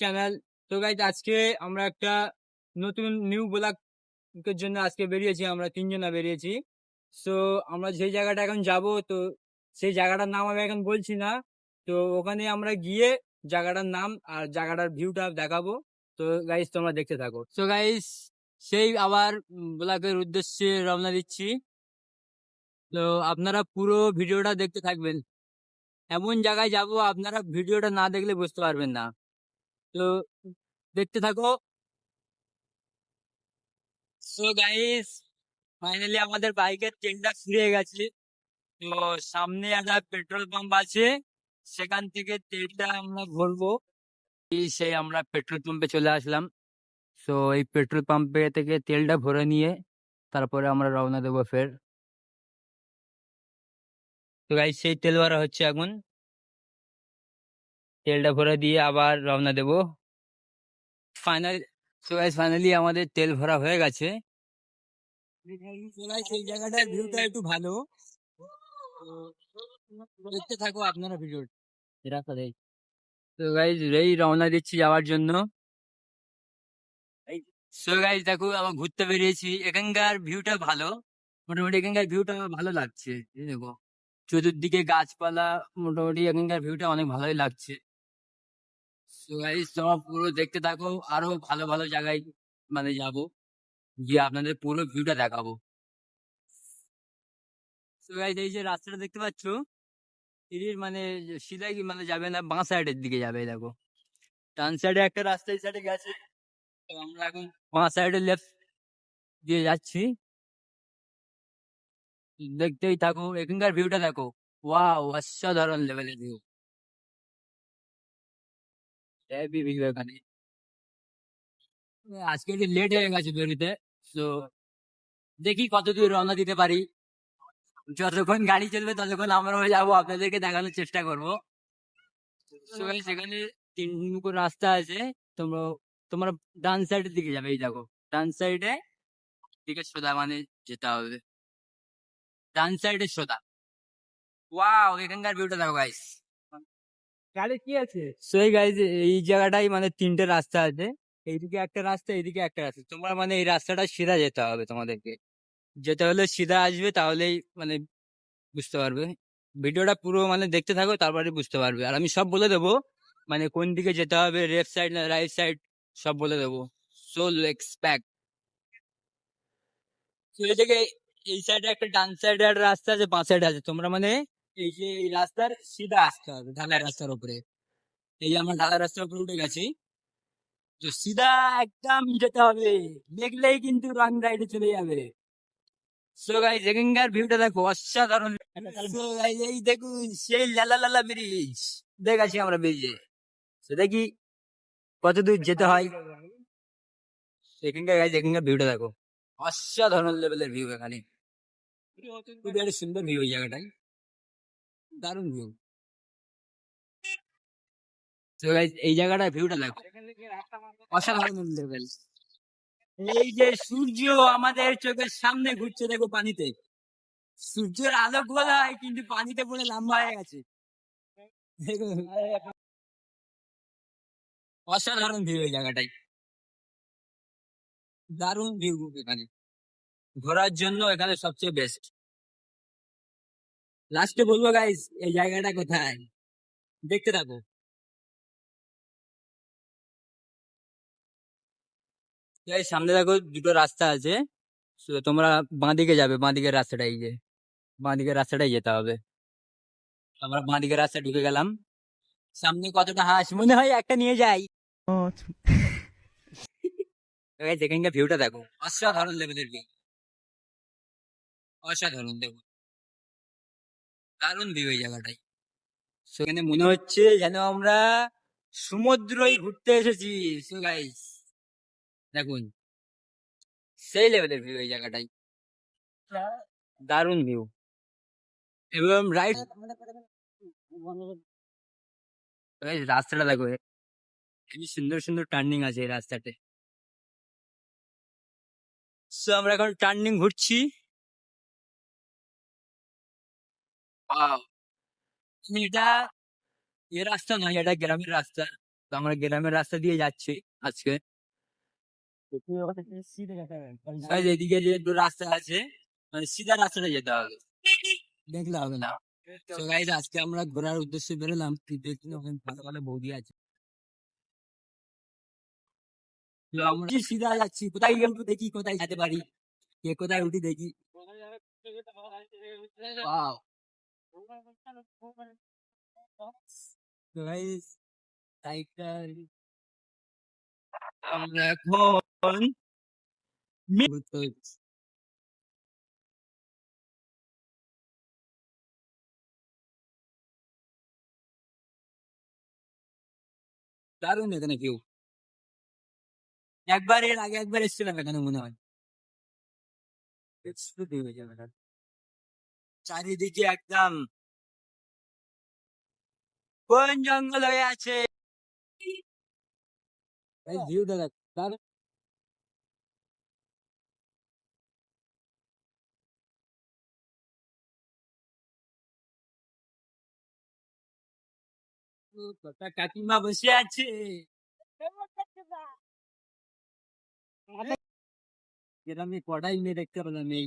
Channel তো guys আজকে আমরা একটা নতুন নিউ ব্লগের জন্য আজকে বেরিয়েছি, আমরা তিনজনা বেরিয়েছি। সো আমরা যে জায়গাটা এখন যাব, তো সেই জায়গাটার নাম আমি এখন বলছি না। তো ওখানে আমরা গিয়ে জায়গাটার নাম আর জায়গাটার ভিউটা দেখাবো। তো গাইজ তোমরা দেখতে থাকো। তো গাইজ সেই আবার ব্লগের উদ্দেশ্যে রওনা দিচ্ছি। তো আপনারা পুরো ভিডিওটা দেখতে থাকবেন। এমন জায়গায় যাব, আপনারা ভিডিওটা না দেখলে বুঝতে পারবেন না। তো দেখতে থাকো। সো গাইস ফাইনালি আমাদের বাইকের তেলটা ফুরিয়ে গেছে। তো সামনে একটা পেট্রোল পাম্প আছে। সেখান থেকে তেলটা আমরা ভরবো সেই আমরা পেট্রোল পাম্পে চলে আসলাম। সো এই পেট্রোল পাম্পে থেকে তেলটা ভরে নিয়ে তারপরে আমরা রওনা দেবো ফের। তো গাইস সেই তেল ভরা হচ্ছে এখন। তেলটা ভরে দিয়ে আবার রওনা দেবো। ফাইনাল সো গাইস ফাইনালি আমাদের তেল ভরা হয়ে গেছে। এই জায়গাটার ভিউটা একটু ভালো। দেখতে থাকো আপনারা ভিডিও রাখা দেয়। তো গাইজ এই রওনা দিচ্ছি যাওয়ার জন্য। সো গাইজ দেখো আমার ঘুরতে বেরিয়েছি। এখানকার ভিউটা ভালো। মোটামুটি এখানকার ভিউটা ভালো লাগছে। দেখো চতুর্দিকে গাছপালা মোটামুটি এখানকার ভিউটা অনেক ভালোই লাগছে। পুরো দেখতে থাকো, আরও ভালো ভালো জায়গায় মানে যাব। গিয়ে আপনাদের পুরো ভিউটা দেখাবো। এই যে রাস্তাটা দেখতে পাচ্ছ এর মানে সিধা কি মানে যাবে না, বাঁ সাইডের দিকে যাবে, দেখো। ডান সাইডে একটা রাস্তা, এই সাইডে গেছে। তো আমরা এখন বাঁ সাইডে লেফট দিয়ে যাচ্ছি। দেখতেই থাকো, এখানকার ভিউটা দেখো। ওয়াও অসাধারণ লেভেলের ভিউ আজকে একটু লেট হয়ে গেছে তো দেখি কত দূর রওনা দিতে পারি। যতক্ষণ গাড়ি চলবে ততক্ষণ আমরাও যাব, আপনাদেরকে দেখানোর চেষ্টা করব। সেখানে তিন রাস্তা আছে, তোমরা তোমরা ডান সাইডের দিকে যাবে, এই দেখো। ডান সাইডে দিকে সোজা মানে যেতে হবে। ডান সাইডে সোদা ওয়াও এখানকার ভিউটা দেখো গাইস গাড়ি কি আছে? সো গাইজ এই জায়গাটাই মানে তিনটে রাস্তা আছে। এইদিকে একটা রাস্তা, এইদিকে একটা রাস্তা। তোমরা মানে এই রাস্তাটা সিধা যেতে হবে তোমাদেরকে। যেতে হলে সিধা আসবে, তাহলেই মানে বুঝতে পারবে। ভিডিওটা পুরো মানে দেখতে থাকো তারপরে বুঝতে পারবে। আর আমি সব বলে দেবো মানে কোন দিকে যেতে হবে লেফট সাইড না রাইট সাইড সব বলে দেবো। সো এক্সপ্যাক্ট এই থেকে এই সাইডে একটা ডান সাইডে একটা রাস্তা আছে, বাঁ সাইডে আছে। তোমরা মানে এই যে এই রাস্তার সিধা আসতে হবে ঢালাই রাস্তার উপরে। এই যে আমরা ঢালাই রাস্তার উপরে উঠে গেছি। তো সিধা একদম যেতে হবে। দেখলেই কিন্তু রং রাইডে চলে যাবে। সো গাইজ এখানকার ভিউটা দেখো অসাধারণ। So guys, এই দেখুন সেই লালা লালা ব্রিজ দেখাচ্ছি আমরা ব্রিজে তো দেখি কত দূর যেতে হয়। এখানকার গাইজ এখানকার ভিউটা দেখো। অসাধারণ লেভেলের ভিউ এখানে। খুবই একটা সুন্দর ভিউ এই জায়গাটায়। দারুণ ভিউ তো গাইজ এই জায়গাটার ভিউটা দেখো। অসাধারণ লেভেল এই যে সূর্য আমাদের চোখের সামনে ঘুরছে, দেখো পানিতে। সূর্যের আলো গোলায় কিন্তু পানিতে পড়ে লম্বা হয়ে গেছে। অসাধারণ ভিউ এই জায়গাটাই। দারুণ ভিউ এখানে। ঘোরার জন্য এখানে সবচেয়ে বেস্ট লাস্টে বলব গাইস এই জায়গাটা কোথায়? দেখতে থাকো। সামনে দেখো দুটো রাস্তা আছে। তোমরা বাঁদিকে যাবে, বাঁদিকের রাস্তাটা এই যে, বাঁদিকের রাস্তাটাই যেতে হবে। আমরা বাঁদিকের রাস্তা ঢুকে গেলাম। সামনে কতটা হাঁস? মনে হয় একটা নিয়ে যাই। এখানকার ভিউটা দেখো। অসাধারণ লেভেলের ভিউ অসাধারণ দেখো। দারুণ ভিউ এই জায়গাটাই। সেখানে মনে হচ্ছে যেন আমরা সমুদ্রই ঘুরতে এসেছি। সো গাইস দেখুন, সেই লেভেলের ভিউ এই জায়গাটাই। দারুণ ভিউ এবং রাইট রাস্তাটা দেখো, কি সুন্দর সুন্দর টার্নিং আছে এই রাস্তাতে। সো আমরা এখন টার্নিং ঘুরছি। এটা এ রাস্তা নয়, এটা গ্রামের রাস্তা। তো আমরা গ্রামের রাস্তা দিয়ে যাচ্ছি আজকে। এদিকে যে রাস্তা আছে মানে সিধা রাস্তাটা যেতে হবে। দেখলে হবে না। তো গাইজ আজকে আমরা ঘোরার উদ্দেশ্যে বেরোলাম। ভালো ভালো বৌদি আছে। সিধা যাচ্ছি? কোথায় একটু দেখি, কোথায় যেতে পারি? কে কোথায় উঠি দেখি Wow. তো গাইজ সাইডটা আমরা এখন দারুণ এখানে কেউ একবার এর আগে একবার এসেছিলাম এখানে মনে হয়। হয়ে যাবে। চারিদিকে একদম বন জঙ্গল হয়ে আছে। এই ভিউটা দেখ কটা কাকিমা বসে আছে। এরকম কটাই মেয়ে দেখতে পেলাম এই।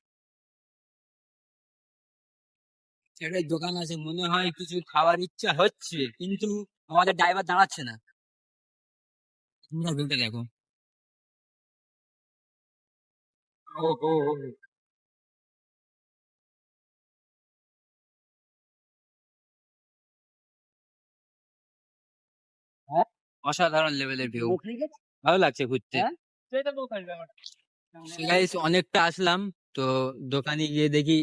একটা দোকান আছে মনে হয় কিছু খাওয়ার ইচ্ছা হচ্ছে কিন্তু আমাদের ড্রাইভার দাঁড়াচ্ছে না। তোমরা ভিউটা দেখো। ও হো। হ্যাঁ? অসাধারণ লেভেলের ভিউ ভালো লাগছে ঘুরতে। So অনেকটা আসলাম। তো দোকানে গিয়ে দেখি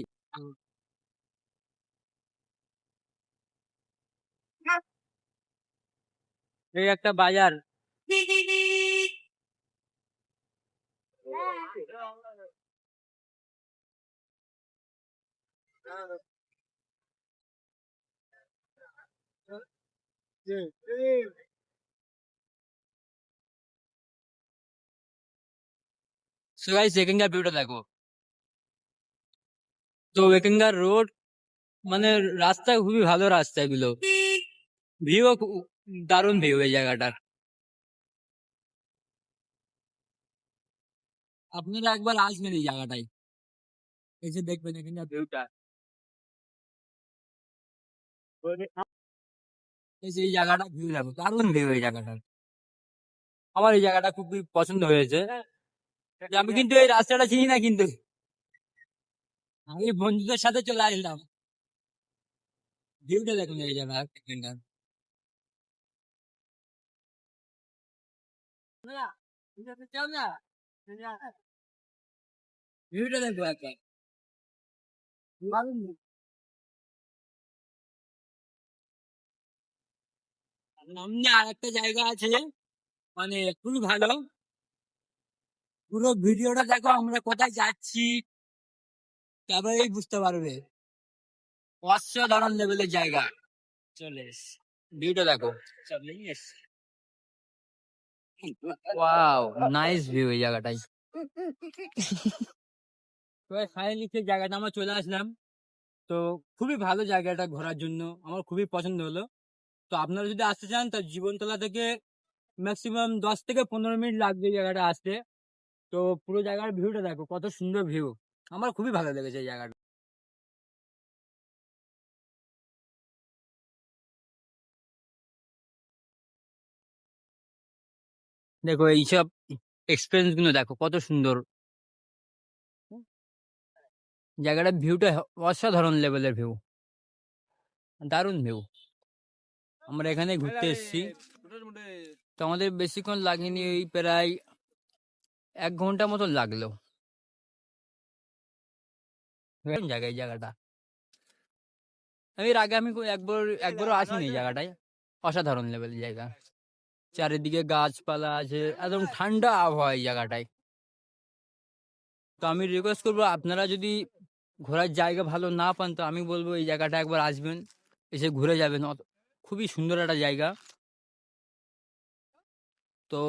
এই একটা বাজার। সো গাইস এখানকার ভিউটা দেখো। তো এখানকার রোড মানে রাস্তা খুবই ভালো রাস্তা এগুলো ভিউ দারুণ ভিউ এই জায়গাটার। আপনারা একবার আসবেন এই জায়গাটায়। এসে দেখবেন এখানকার ভিউটা এই জায়গাটা ভিউ দেখো, দারুণ ভিউ এই জায়গাটার। আমার এই জায়গাটা খুবই পছন্দ হয়েছে। আমি কিন্তু এই রাস্তাটা চিনি না কিন্তু। আমি বন্ধুদের সাথে চলে আসলাম। ভিউটা দেখুন এই জায়গা একবার সামনে আর একটা জায়গা আছে মানে খুবই ভালো পুরো ভিডিওটা দেখো আমরা কোথায় যাচ্ছি তারপরেই বুঝতে পারবে অসাধারণ লেভেলের জায়গা চলে এস ভিউটা দেখো ওয়াও নাইস ভিউ এই জায়গাটাই তো ফাইনালি সেই জায়গাটা আমরা চলে আসলাম। তো খুবই ভালো জায়গাটা ঘোরার জন্য আমার খুবই পছন্দ হলো। তো আপনারা যদি আসতে চান তো জীবনতলা থেকে ম্যাক্সিমাম দশ থেকে পনেরো মিনিট লাগবে এই জায়গাটা আসতে। তো পুরো জায়গার ভিউটা দেখো কত সুন্দর ভিউ আমার খুবই ভালো লেগেছে এই জায়গাটা। দেখো এইসব এক্সপিরিয়েন্সগুলো দেখো কত সুন্দর। জায়গাটার ভিউটা অসাধারণ লেভেলের ভিউ দারুণ ভিউ আমরা এখানে ঘুরতে এসেছি। তো আমাদের বেশিক্ষণ লাগেনি এই প্রায় এক ঘণ্টা মতো লাগল। দারুণ জায়গা এই জায়গাটা। আমি এর আগে আমি একবার একবারও আসিনি এই জায়গাটায়। অসাধারণ লেভেলের জায়গা। চারিদিকে গাছপালা আছে, একদম ঠান্ডা আবহাওয়া এই জায়গাটায়। তো আমি রিকোয়েস্ট করব, আপনারা যদি ঘোরার জায়গা ভালো না পান, তো আমি বলব এই জায়গাটা একবার আসবেন, এসে ঘুরে যাবেন। খুবই সুন্দর একটা জায়গা। তো